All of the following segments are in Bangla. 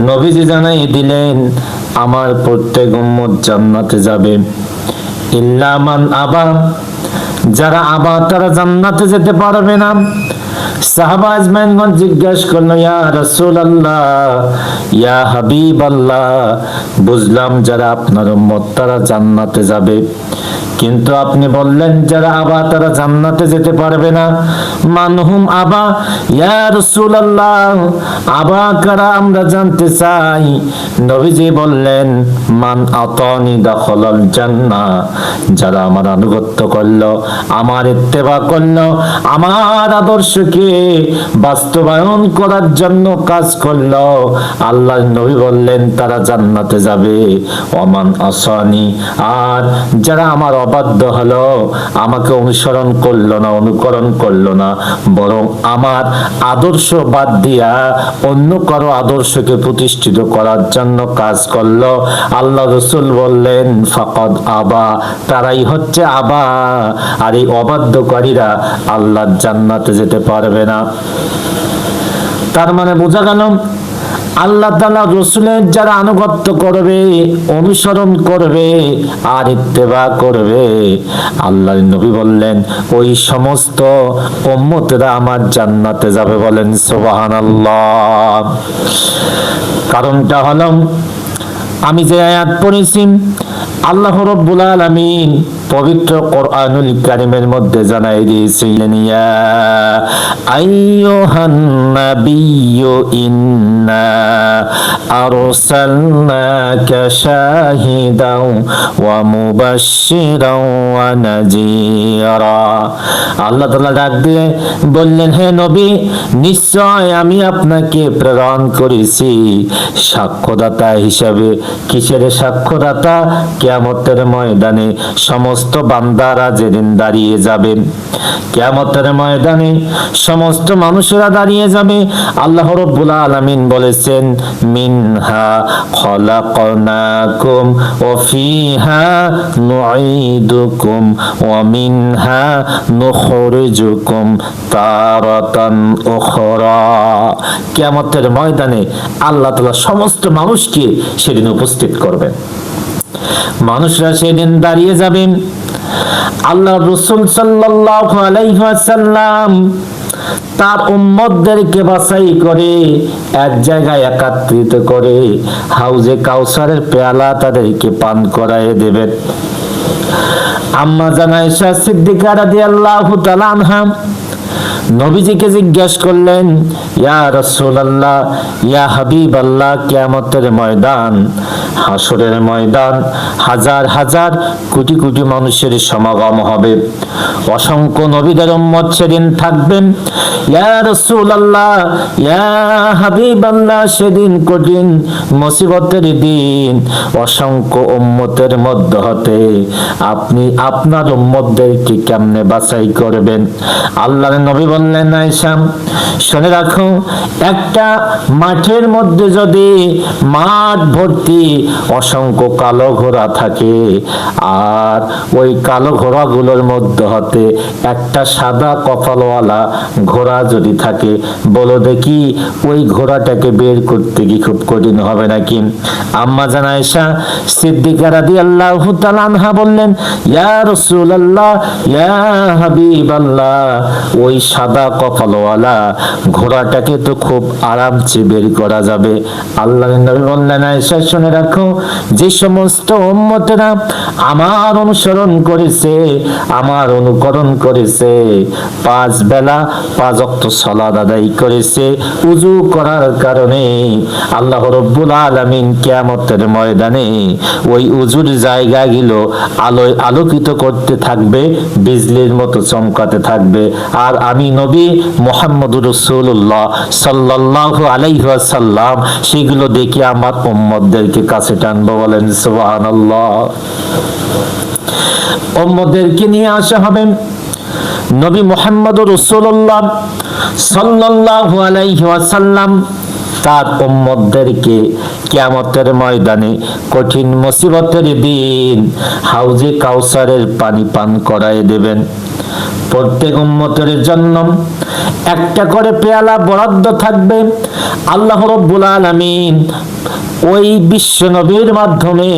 নবীজি জানাই দিলেন, আমার প্রত্যেক উম্মত জান্নাতে যাবে। ইল্লামান আবা। যারা আবার তারা জান্নাতে যেতে পারবে না। সাহাবা জিজ্ঞাসা করল, ইয়া রসুল আল্লাহ ইয়া হাবিব আল্লাহ বুঝলাম যারা আপনার উম্মত, তারা জান্নাতে যাবে। কিন্তু আপনি বললেন, যারা আবা, তারা জান্নাতে যেতে পারবে না। মানহুম আবা, ইয়া রসুল আবা কারা আমরা জানতে চাই? নবীজি বললেন, মান আতনি দখলাল জান্না যারা আমার আনুগত্য করল, আমার ইত্তেবা করল, আমার আদর্শকে বাস্তবায়ন করার জন্য কাজ করল আল্লাহ নবী বললেন, তারা জান্নাতে যাবে। অমান আসানি, আর যারা আমার অবাধ্য হলো, আমাকে অনুসরণ করল না, অনুকরণ করল না, বরং আমার আদর্শ বাদ দিয়া অন্য কারও আদর্শকে প্রতিষ্ঠিত করার জন্য কাজ করল। আল্লাহ রসুল বললেন, ফাকদ আবা। তারাই হচ্ছে আবা। আর এই অবাধ্যকারীরা আল্লাহর জান্নাতে যেতে পারবে না। তার মানে বোঝা গেল আল্লাহ তালা রসুলের যারা আনুগত্য করবে, অনুসরণ করবে আর ইত্তেবা করবে আল্লাহ নবী বললেন, ওই সমস্ত উম্মতেরা আমার জান্নাতে যাবে বলেন সোবাহান কারণটা হলো, আমি যে আয়াত পড়েছি, আল্লাহ রব্বুল আলামিন পবিত্র কোরআনুল কারিমের মধ্যে জানাই দিয়েছিলেন, ইয়া আইয়ুহান নাবিয়্যু ইন্না আল্লাহ তাআলা ডাক দিয়ে বললেন, হে নবী, নিশ্চয় আমি আপনাকে প্রেরণ করেছি। সাক্ষ্যদাতা হিসাবে কিসের সাক্ষ্যদাতা? কিয়ামতের ময়দানে সমস্ত বান্দারা যেদিন দাঁড়িয়ে যাবে, কিয়ামতের ময়দানে সমস্ত মানুষেরা দাঁড়িয়ে যাবে। আল্লাহ রব্বুল আলামিন বলেছেন, মিনহা খলাকনাকুম ওয়া ফিহা নুঈদুকুম ওয়া মিনহা নুখরিজুকুম তারাতান উখরা। কিয়ামতের ময়দানে আল্লাহ তাআলা সমস্ত মানুষকে সেদিন উপস্থিত করবেন। মানুষরা সেদিন দাঁড়িয়ে যাবেন। আল্লাহ রসুল সাল্লাম তার উম্মতদেরকে বাছাই করে এক জায়গায় একাত্রিত করে হাউজে কাউসারের পেয়ালা তাদেরকে পান করায় দেবেন। আম্মা জানাইশা সিদ্দিকা দিয়ে আল্লাহ আনহা নবীজিকে জিজ্ঞেস করলেন, ইয়া রাসূলুল্লাহ, ইয়া হাবিবাল্লাহ, কিয়ামতের ময়দান হাসরের ময়দান, হাজার হাজার কোটি কোটি মানুষের সমাগম হবে। অসংখ্য নবীদের উম্মত সেদিন থাকবেন। ইয়া রাসূলুল্লাহ, ইয়া হাবিবাল্লাহ, সেদিন কঠিন মুসিবতের দিন অসংখ্য উম্মতের মধ্য হতে আপনি আপনার উম্মতদেরকে কেমনে বাছাই করবেন? আল্লাহর নবী বললেন আয়সাম শুনে রাখো, একটা মাঠের মধ্যে যদি মাঠ ভর্তি অসংখ্য কালো ঘোড়া থাকে, আর ওই কালো ঘোড়াগুলোর মধ্যে হতে একটা সাদা কপালওয়ালা ঘোড়া যদি থাকে, বলো দেখি ওই ঘোড়াটাকে বের করতে কি খুব কঠিন হবে নাকি? আম্মা জানাইশা সিদ্দিকা রাদিয়াল্লাহু তাআলা আনহা বললেন, ইয়া রাসূলুল্লাহ, ইয়া হাবিবাল্লাহ, ওই সাদা কপালওয়ালা ঘোড়াটাকে তো খুব আরামসে বের করা যাবে। আল্লাহ নবী বললেন আয়েশা শুনে রাখো, যে সমস্ত উম্মতেরা আমার অনুসরণ করেছে, আমার অনুকরণ করেছে, পাঁচ বেলা পাঁচ অক্ত সলাদ আদায় করেছে, উজু করার কারণে আল্লাহ রব্বুল আলামিন কিয়ামতের ময়দানে ওই উজুর জায়গাগুলো আলোয় আলোকিত করতে থাকবে, বিজলির মতো চমকাতে থাকবে। আর আমি নবী মোহাম্মদ রসুল্লাহ সাল্লাল্লাহু আলাইহি ওয়াসাল্লাম, সেগুলো দেখে আমার উম্মতদেরকে কাছে টানবো বলেন, সুবহানাল্লাহ। উম্মতদেরকে নিয়ে আসা হবে নবী মোহাম্মদ রসুল্লাহ সাল্লাল্লাহু আলাইহি ওয়াসাল্লাম, তার উম্মতদেরকে কিয়ামতের ময়দানে কঠিন মুসিবতের দিন হাউজে কাউসারের পানি পান করায় দেবেন। প্রত্যেক উম্মতের জন্য একটা করে পেয়ালা বরাদ্দ থাকবে। আল্লাহ রব্বুল আলামিন ওই বিশ্ব নবীর মাধ্যমে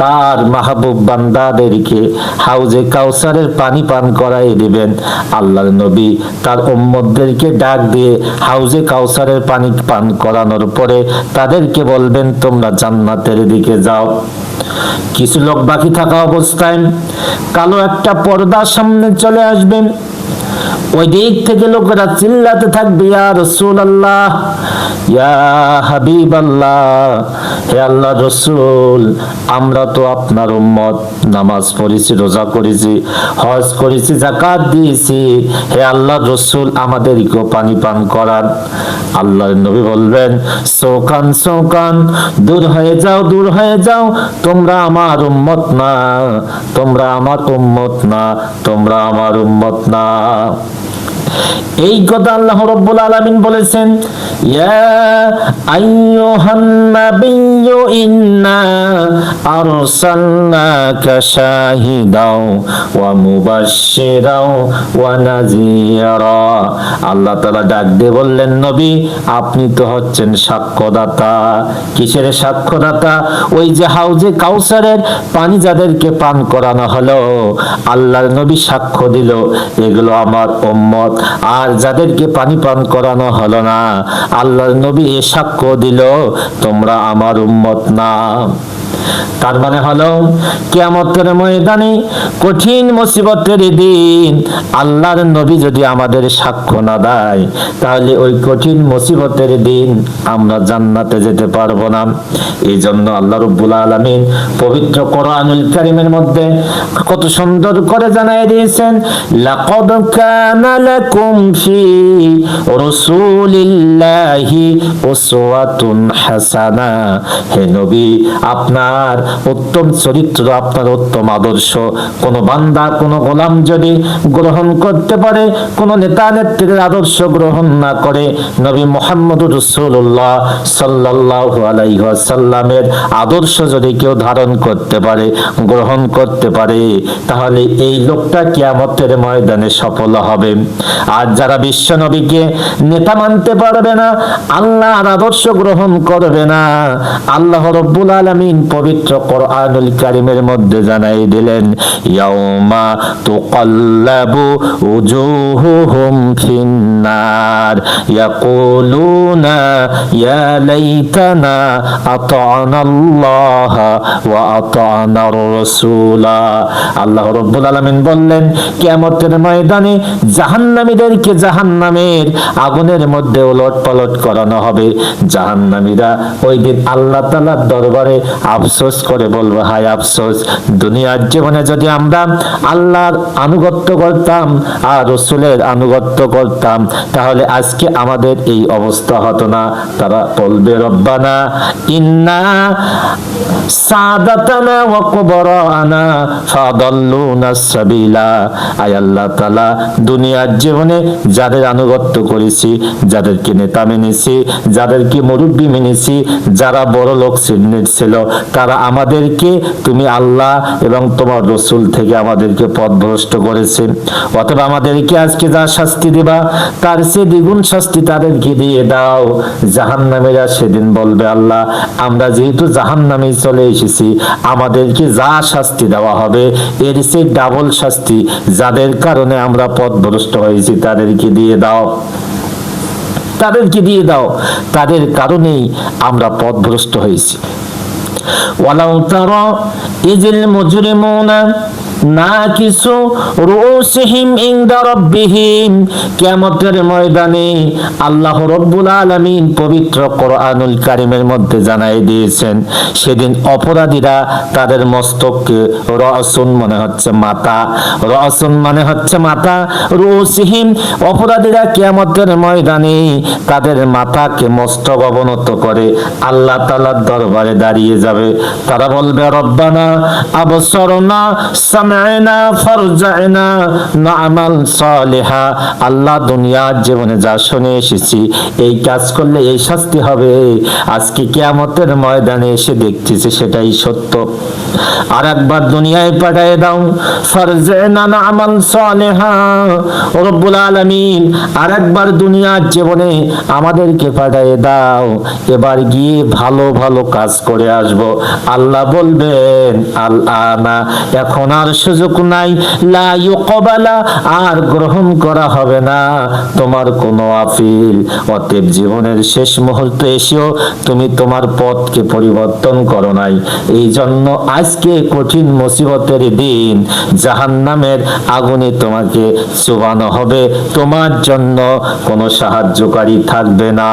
তার মাহবুব বান্দাদেরকে হাউজে কাউসারের পানি পান করাই দিবেন। আল্লাহর নবী তার উম্মতদেরকে ডাক দিয়ে হাউজে কাউসারের পানি পান করানোর পরে তাদেরকে বলবেন, তোমরা জান্নাতের দিকে যাও। কিছু লোক বাকি থাকা অবস্থায় কালো একটা পর্দার সামনে চলে আসবেন ওই দিক থেকে লোকেরা চিল্লাতে থাকবে আর রসুল আল্লাহ হে আল্লাহ রসুল, আমরা তো আপনার উম্মত। নামাজ পড়েছি, রোজা করেছি, হজ করেছি জাকাত দিয়েছি। হে আল্লাহ রসুল, আমাদেরকেও পানি পান করান। আল্লাহর নবী বলবেন সৌকান সৌকান দূর হয়ে যাও, দূর হয়ে যাও, তোমরা আমার উম্মত না, তোমরা আমার উম্মত না, তোমরা আমার উম্মত না। এই কথা আল্লাহ রব্বুল আলামিন বলেছেন, ইয়া আইয়ুহান নাবিয়্যু ইন্না আরসালনাকা শাহিদাও ওয়া মুবাশশিরাও ওয়া নাযীরা। আল্লাহ তাআলা ডাক দিয়ে বললেন, নবী, আপনি তো হচ্ছেন সাক্ষ্যদাতা। কিসের সাক্ষ্যদাতা? ওই যে হাউজে কাউসারের পানি যাদেরকে পান করানো হলো, আল্লাহর নবী সাক্ষ্য দিল, এগুলো আমার উম্মত। আর যাদেরকে পানি পান করানো হলো না আল্লাহ নবী এ সাক্ষ্য দিল, তোমরা আমার উম্মত না। তার মানে হলো, কেয়ামতের ময়দানে কঠিন মুসিবতের দিন আল্লাহর নবী যদি আমাদের সাক্ষ্য না দেয়, তাহলে ওই কঠিন মুসিবতের দিন আমরা জান্নাতে যেতে না। এই জন্য আল্লাহ রব্বুল আলমিন পবিত্র কোরআনুল মধ্যে কত সুন্দর করে জানাই দিয়েছেন, লাকদ কানা লাকুম ফি রাসূলিল্লাহি হাসানা। হে নবী আপনার উত্তম চরিত্র আপনার উত্তম আদর্শ। কোন বান্দা, কোন গোলাম যদি গ্রহণ করতে পারে, কোন নেতা নেত্রীর আদর্শ গ্রহণ না করে, নবী মোহাম্মদ রসুল্লাহ সাল্লাহ আলাইসাল্লামের আদর্শ যদি কেউ ধারণ করতে পারে, গ্রহণ করতে পারে, তাহলে এই লোকটা কিয়ামতের ময়দানে সফল হবে। আর যারা বিশ্ব নবীকে নেতা মানতে পারবে না, আল্লাহর আদর্শ গ্রহণ করবে না, আল্লাহ রব্বুল আলমিন পবিত্র কোরআনুল কারিমের মধ্যে জানাই দিলেন, ইয়াউমা তুকাল্লাবু উজুহুহুম ফিন্নার, ইয়াকুলুনা, ইয়া লাইতানা আতা'না আল্লাহ ওয়া আতা'না রাসূলা। আল্লাহ রাব্বুল আলামিন বললেন, কিয়ামতের ময়দানে জাহান্নামীদেরকে জাহান্নামের আগুনের মধ্যে ওলটপালট করানো হবে। জাহান্নামীরা ওই দিন আল্লাহ তাআলার দরবারে আফসোস করে বলব, হায় আফসোস, দুনিয়ার জীবনে যদি আমরা আল্লাহর আনুগত্য করতাম আর রসুলের আনুগত্য করতাম, তাহলে আজকে আমাদের এই অবস্থা হতো না। তারা বলবে, রব্বানা ইন্না সাদাতানা ওয়া কুবরানা ফাদাল্লুনা সাবিলা। আয় আল্লাহ তাআলা, দুনিয়ার জীবনে যাদের আনুগত্য করেছি, যাদেরকে নেতা মেনেছি, যাদেরকে মুরব্বী মেনেছি, যারা বড় লোক ছিল তারা আমাদেরকে, তুমি আল্লাহ এবং তোমার রসুল থেকে আমাদেরকে পথভ্রষ্ট করেছে। অথবা আমাদেরকে আজকে যা শাস্তি দিবা, তার সে দ্বিগুণ শাস্তি তাদেরকে দিয়ে দাও। জাহান্নামীরা সেদিন বলবে, আল্লাহ, আমরা যেহেতু জাহান্নামে চলে এসেছি, আমাদেরকে যা শাস্তি দেওয়া হবে, এর সে ডাবল শাস্তি যাদের কারণে আমরা পথভ্রষ্ট হয়েছি, তাদেরকে দিয়ে দাও। তাদেরকে দিয়ে দাও। তাদের কারণেই আমরা পথভ্রষ্ট হয়েছি। ওয়ালাউ তারা ইজিল মুজরিমুনা নাকিসু রুসিহিম ইনদা রাব্বিহিম। কিয়ামতের ময়দানে আল্লাহ রাব্বুল আলামিন পবিত্র কোরআনুল কারীমের মধ্যে জানাই দিয়েছেন, সেদিন অপরাধীরা তাদের মস্তককে রসুন হচ্ছে রসুন মানে হচ্ছে রুসিহিম অপরাধীরা কিয়ামতের ময়দানে তাদের মাথাকে মস্তক অবনত করে আল্লাহ তাআলার দরবারে দাঁড়িয়ে যাবে। তারা বলবে, রব্বানা, আবসরনা সামে আল্লাহ দুনিয়ার জীবনে যা শুনে এসেছি, এই কাজ করলে এই শাস্তি হবে। আজকে কিয়ামতের ময়দানে এসে দেখতেছি সেটাই সত্য। আর একবার দুনিয়ায় পাঠিয়ে দাও আর একবার দুনিয়ার জীবনে আমাদেরকে দাও। এবার গিয়ে ভালো ভালো কাজ করে আসব। আল্লাহ বলবেন এখন আর সুযোগ নাই। আর গ্রহণ করা হবে না। তোমার কোনো আপিল। অতএব জীবনের শেষ মুহূর্তে এসেও তুমি তোমার পথকে পরিবর্তন করো নাই। এই জন্য আজকে কঠিন মুসিবতের দিন, জাহান্নামের আগুনে তোমাকে চুবানো হবে। তোমার জন্য কোনো সাহায্যকারী থাকবে না।